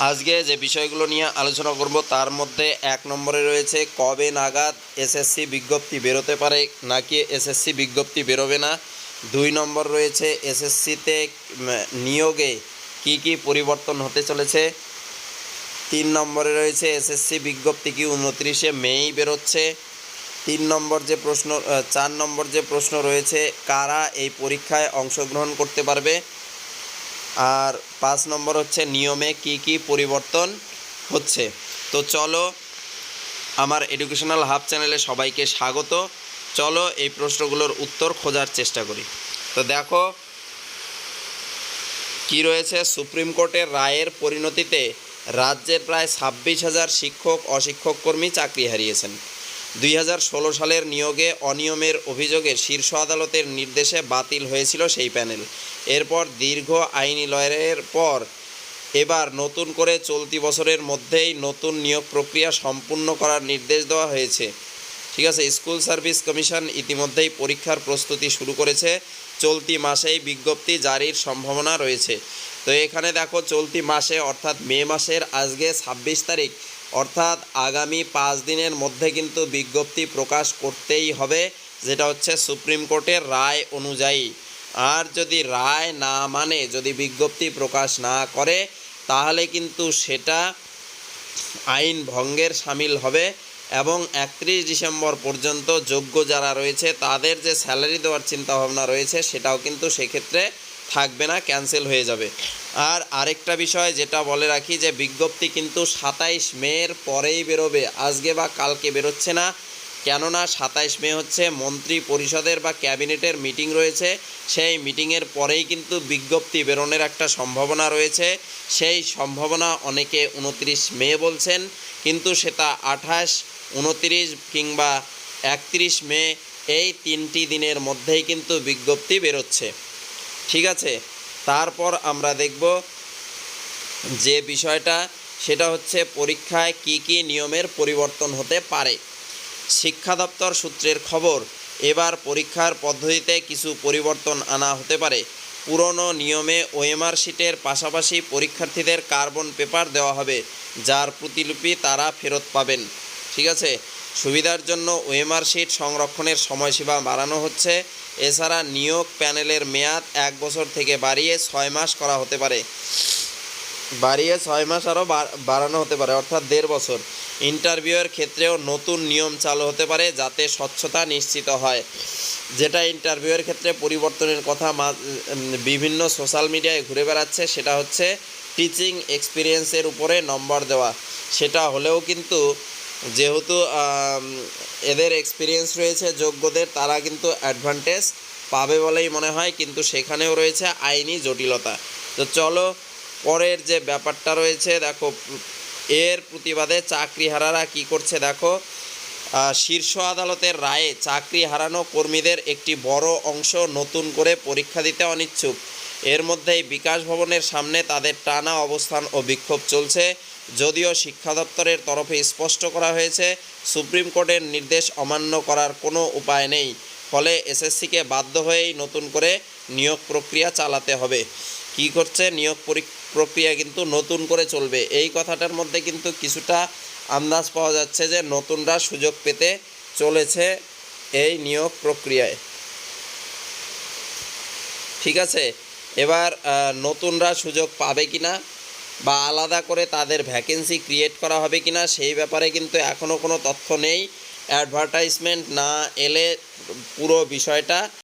আজকে যে বিষয়গুলো নিয়ে আলোচনা করব, তার মধ্যে এক নম্বরে রয়েছে কবে নাগাদ এসএসসি বিজ্ঞপ্তি বেরোতে পারে, নাকি এসএসসি বিজ্ঞপ্তি বেরোবে না? দুই নম্বর রয়েছে এসএসসিতে নিয়োগে কি কি পরিবর্তন হতে চলেছে? তিন নম্বরে রয়েছে এসএসসি বিজ্ঞপ্তি কি উনত্রিশে মেই বেরোচ্ছে? তিন নম্বর যে প্রশ্ন চার নম্বর যে প্রশ্ন রয়েছে, কারা এই পরীক্ষায় অংশগ্রহণ করতে পারবে? আর পাঁচ নম্বর হচ্ছে নিয়মে কি কি পরিবর্তন হচ্ছে। তো চলো আমার এডুকেশনাল হাব চ্যানেলে সবাইকে স্বাগত। চলো এই প্রশ্নগুলোর উত্তর খোঁজার চেষ্টা করি। তো দেখো, কি রয়েছে? সুপ্রিম কোর্টের রায়ের পরিণতিতে রাজ্যের প্রায় ছাব্বিশ হাজার শিক্ষক, অশিক্ষক কর্মী চাকরি হারিয়েছেন। দুই হাজার ষোলো সালের নিয়োগে অনিয়মের অভিযোগে শীর্ষ আদালতের নির্দেশে বাতিল হয়েছিল সেই প্যানেল। এরপর দীর্ঘ আইনি লড়াইয়ের পর এবার নতুন করে চলতি বছরের মধ্যেই নতুন নিয়োগ প্রক্রিয়া সম্পূর্ণ করার নির্দেশ দেওয়া হয়েছে। ঠিক আছে, স্কুল সার্ভিস কমিশন ইতিমধ্যেই পরীক্ষার প্রস্তুতি শুরু করেছে। চলতি মাসেই বিজ্ঞপ্তি জারির সম্ভাবনা রয়েছে। তো এখানে দেখো, চলতি মাসে অর্থাৎ মে মাসের আজকে ছাব্বিশ তারিখ অর্থাৎ আগামী পাঁচ দিনের মধ্যে কিন্তু বিজ্ঞপ্তি প্রকাশ করতেই হবে, যেটা হচ্ছে সুপ্রিম কোর্টের রায় অনুযায়ী। আর যদি রায় না মানে যদি বিজ্ঞপ্তি প্রকাশ না করে, তাহলে কিন্তু সেটা আইন ভঙ্গের সামিল হবে এবং একত্রিশ ডিসেম্বর পর্যন্ত যোগ্য যারা রয়েছে, তাদের যে স্যালারি দেওয়ার চিন্তাভাবনা রয়েছে, সেটাও কিন্তু সেক্ষেত্রে থাকবে না, ক্যান্সেল হয়ে যাবে। আর আরেকটা বিষয় যেটা বলে রাখি যে বিজ্ঞপ্তি কিন্তু সাতাইশ মের পরেই বেরোবে। আজকে বা কালকে বেরোচ্ছে না। কেননা সাতাইশ মে হচ্ছে মন্ত্রী পরিষদের বা ক্যাবিনেটের মিটিং রয়েছে। সেই মিটিংয়ের পরেই কিন্তু বিজ্ঞপ্তি বেরোনোর একটা সম্ভাবনা রয়েছে। সেই সম্ভাবনা অনেকে উনত্রিশ মে বলছেন। কিন্তু সেটা আঠাশ, উনত্রিশ কিংবা একত্রিশ মে এই তিনটি দিনের মধ্যেই কিন্তু বিজ্ঞপ্তি বেরোচ্ছে। ঠিক আছে? তারপর আমরা দেখব যে বিষয়টা, সেটা হচ্ছে পরীক্ষায় কি কি নিয়মের পরিবর্তন হতে পারে। শিক্ষা দপ্তর সূত্রের খবর, এবার পরীক্ষার পদ্ধতিতে কিছু পরিবর্তন আনা হতে পারে। পুরনো নিয়মে ওএমআর শিটের পাশাপাশি পরীক্ষার্থীদের কার্বন পেপার দেওয়া হবে, যার প্রতিলিপি তারা ফেরত পাবেন। ঠিক আছে? সুবিধার জন্য ওএমআর শিট সংরক্ষণের সময়সীমা বাড়ানো হচ্ছে। এছাড়া নিয়োগ প্যানেলের মেয়াদ এক বছর থেকে বাড়িয়ে ছয় মাস করা হতে পারে। বাড়িয়ে ছয় মাস আরও বাড়ানো হতে পারে, অর্থাৎ দেড় বছর। ইন্টারভিউয়ের ক্ষেত্রেও নতুন নিয়ম চালু হতে পারে যাতে স্বচ্ছতা নিশ্চিত হয়। যেটা ইন্টারভিউয়ের ক্ষেত্রে পরিবর্তনের কথা বিভিন্ন সোশ্যাল মিডিয়ায় ঘুরে বেড়াচ্ছে, সেটা হচ্ছে টিচিং এক্সপিরিয়েন্সের উপরে নম্বর দেওয়া। সেটা হলেও কিন্তু যেহেতু এদের এক্সপিরিয়েন্স রয়েছে যোগ্যদের, তারা কিন্তু অ্যাডভান্টেজ পাবে বলেই মনে হয়, কিন্তু সেখানেও রয়েছে আইনি জটিলতা। তো চলো, পরের যে ব্যাপারটা রয়েছে, দেখো, এর প্রতিবাদে চাকরিহারারা কি করছে দেখো। শীর্ষ আদালতের রায়ে চাকরি হারানো কর্মীদের একটি বড় অংশ নতুন করে পরীক্ষা দিতে অনিচ্ছুক। এর মধ্যেই বিকাশ ভবনের সামনে তাদের টানা অবস্থান ও বিক্ষোভ চলছে। যদিও শিক্ষা দপ্তরের তরফে স্পষ্ট করা হয়েছে, সুপ্রিম কোর্টের নির্দেশ অমান্য করার কোনো উপায় নেই। ফলে এসএসসিকে বাধ্য হয়েই নতুন করে নিয়োগ প্রক্রিয়া চালাতে হবে। কি করছে নিয়োগ পরি- প্রক্রিয়া কিন্তু নতুন করে চলবে। এই কথাটার মধ্যে কিন্তু কিছুটা আন্দাজ পাওয়া যাচ্ছে যে নতুনরা সুযোগ পেতে চলেছে এই নিয়োগ প্রক্রিয়ায়। ঠিক আছে? এবার নতুনরা সুযোগ পাবে কি না বা আলাদা করে তাদের ভ্যাকেন্সি ক্রিয়েট করা হবে কি না সেই ব্যাপারে কিন্তু এখনও কোনো তথ্য নেই। অ্যাডভার্টাইজমেন্ট না এলে পুরো বিষয়টা